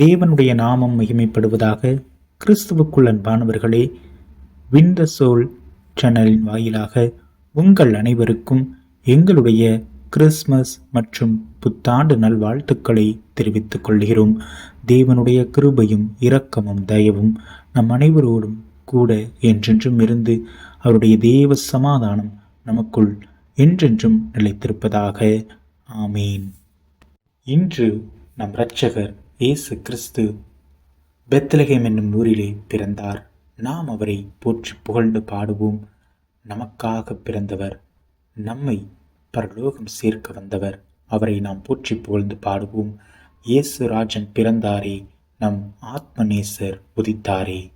தேவனுடைய நாமம் மகிமைப்படுவதாக கிறிஸ்துவுக்குள் அன்பானவர்களே விந்த சோல் சேனலின் வாயிலாக உங்கள் அனைவருக்கும் எங்களுடைய கிறிஸ்மஸ் மற்றும் புத்தாண்டு நல்வாழ்த்துக்களை தெரிவித்துக் கொள்கிறோம். தேவனுடைய கிருபையும் இரக்கமும் தயவும் நம் அனைவரோடும் கூட என்றென்றும் இருந்து அவருடைய தேவ சமாதானம் நமக்குள் என்றென்றும் நிலைத்திருப்பதாக. ஆமீன். இன்று நம் இரட்சகர் இயேசு கிறிஸ்து பெத்லகேம் என்னும் ஊரிலே பிறந்தார். நாம் அவரை போற்றி புகழ்ந்து பாடுவோம். நமக்காக பிறந்தவர் நம்மை பரலோகம் சேர்க்க வந்தவர் அவரை நாம் போற்றி புகழ்ந்து பாடுவோம். இயேசு ராஜன் பிறந்தாரே நம் ஆத்மநேசர் உதித்தாரே.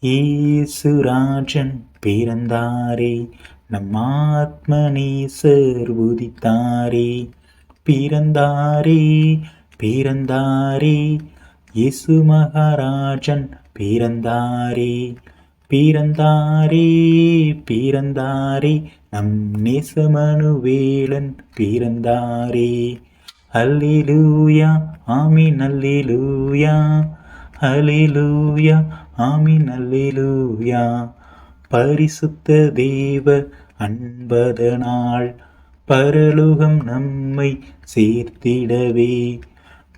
இயேசு ராஜன் பிறந்தாரே நம் ஆத்மநேசர் உதித்தாரே. பிறந்தாரே பிறந்தாரே இயேசு மகாராஜன் பிறந்தாரே பிறந்தாரே பிறந்தாரே நம் நேசமனுவேலன் பிறந்தாரே அல்லிலூயா ஆமீன் அல்லேலூயா அலிலூயா ஆமீன் அல்லேலூயா பரிசுத்த தேவ அன்பதனால் பரலுகம் நம்மை சேர்த்திடவே.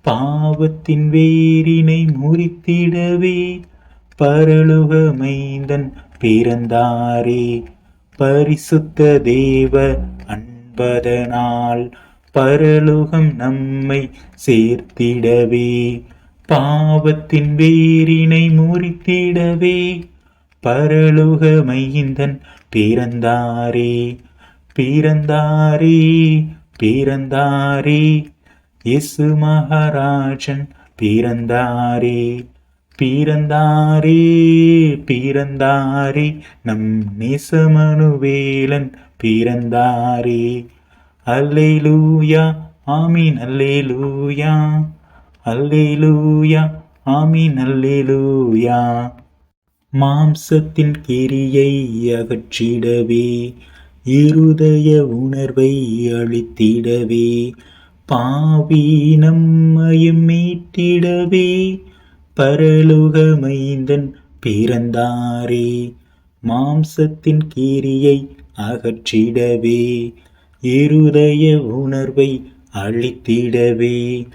பாவத்தின் வேரினை முறித்திடவே பரலுகமைந்தன் பிறந்தாரே. பரிசுத்த தேவ அன்பதனால் பரலுகம் நம்மை சேர்த்திடவே. பாவத்தின் வேரினை முறித்திடவே பரலுகமைந்தன் பிறந்தாரே. பிறந்தாரே பிறந்தாரே. இயேசு மகாராஜன் பிறந்தாரே பிறந்தாரே பிறந்தாரே. நம் நேசமனுவேலன் பிறந்தாரே. அல்லேலூயா ஆமீன் அல்லேலூயா. அல்லேலூயா ஆமீன் அல்லேலூயா. மாம்சத்தின் கிரியை அகற்றிடவே இருதய உணர்வை அழித்திடவே பாவி நம்மையும் மீட்டிடவே பரலுக மைந்தன் பிறந்தாரே. மாம்சத்தின் கீரியை அகற்றிடவே இருதய உணர்வை அழித்திடவே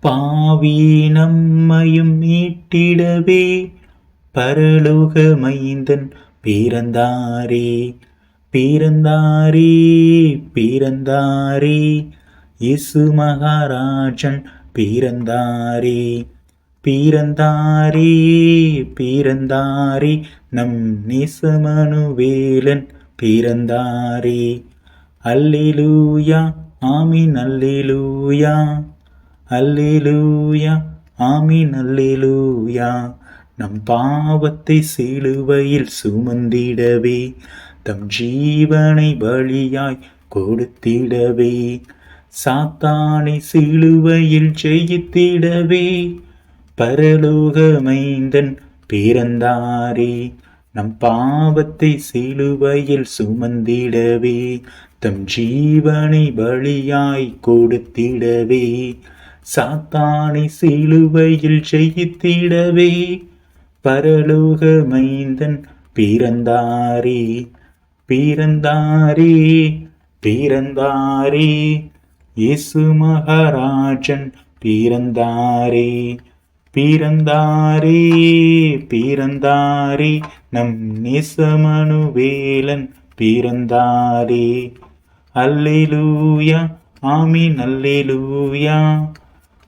பாவி நம்மையும் மீட்டிடவே பரலோகமைந்தன் பிறந்தாரே. பிறந்தாரே பிறந்தாரே. இயேசு மகாராஜன் பீரந்தாரே பீரந்தாரே பீரந்தாரே நம் நேசமனுவேலன் பீரந்தாரே அல்லிலூயா ஆமீன் அல்லிலூயா. அல்லிலூயா ஆமீன் அல்லிலூயா. நம் பாவத்தை சிலுவையில் சுமந்திடவே தம் ஜீவனை வழியாய் கொடுத்திடவே. சாத்தானை சிலுவையில் ஜெயித்திடவே பரலோக மைந்தன் பிறந்தாரே. நம் பாவத்தை சிலுவையில் சுமந்திடவே தம் ஜீவனை பலியாய் கொடுத்திடவே சாத்தானை சிலுவையில் ஜெயித்திடவே பரலோக மைந்தன் பிறந்தாரே. பிறந்தாரே பிறந்தாரே. இயேசு மகாராஜன் பிறந்தாரே பிறந்தாரே பிறந்தாரே. நம் நேசமனுவேலன் பிறந்தாரே. அல்லேலூயா ஆமீன் அல்லேலூயா.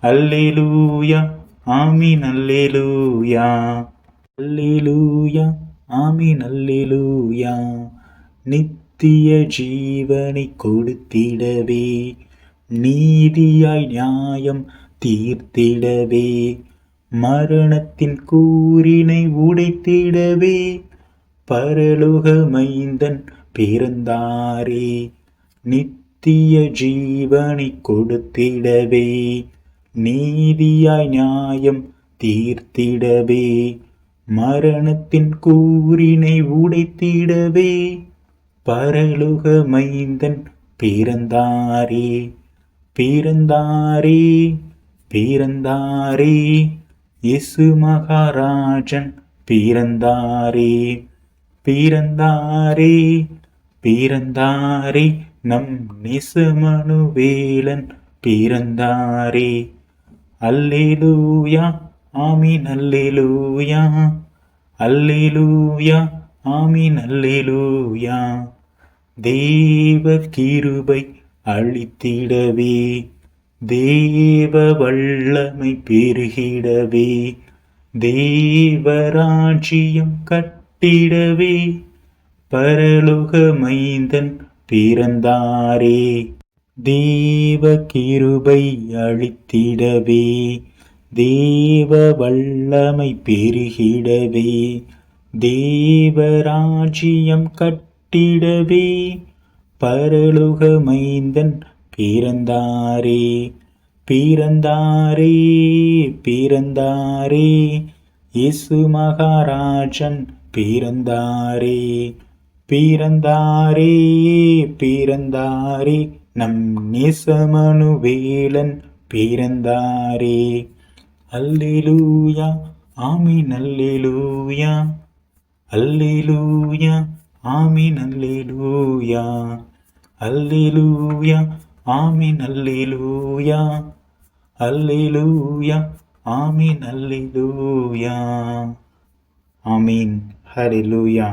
அல்லேலூயா ஆமீன் அல்லேலூயா. அல்லேலூயா ஆமீன் அல்லேலூயா. நித்திய ஜீவனை கொடுத்திடவே. நீதியாய் நியாயம் தீர்த்திடவே. மரணத்தின் கூறினை உடைத்திடவே. பரலோகமைந்தன் பிறந்தாரே. நித்திய ஜீவனை கொடுத்திடவே. நீதியாய் நியாயம் தீர்த்திடவே. மரணத்தின் கூறினை உடைத்திடவே. பரலுகமைந்தன் பிறந்தாரே. பிறந்தாரே பிறந்தாரே இயேசு மகாராஜன் பிறந்தாரே பிறந்தாரே பிறந்தாரே நம் நிசமனுவேலன் பிறந்தாரே அல்லேலூயா ஆமீன் அல்லேலூயா. அல்லேலூயா ஆமீன் அல்லேலூயா. தேவ கிருபை அழித்திடவே தேவ வல்லமை பெருகிடவே தேவராஜ்யம் கட்டிடவே பரலோகமைந்தன் பிறந்தாரே. தேவ கிருபை அழித்திடவே தேவ வல்லமை பெருகிடவே தேவராஜ்யம் கட்டிடவே பரலோக மைந்தன் பிறந்தாரே பிறந்தாரே பிறந்தாரே. இயேசு மகாராஜன் பிறந்தாரே பிறந்தாரே பிறந்தாரே. நம் நேசமனுவேலன் பிறந்தாரே. அல்லிலூயா ஆமீன் அல்லேலூயா. அல்லிலூயா. ஆமீன் அல்லேலூயா அல்லேலூயா ஆமீன் அல்லேலூயா அல்லேலூயா ஆமீன் அல்லேலூயா ஆமீன் ஹalleluya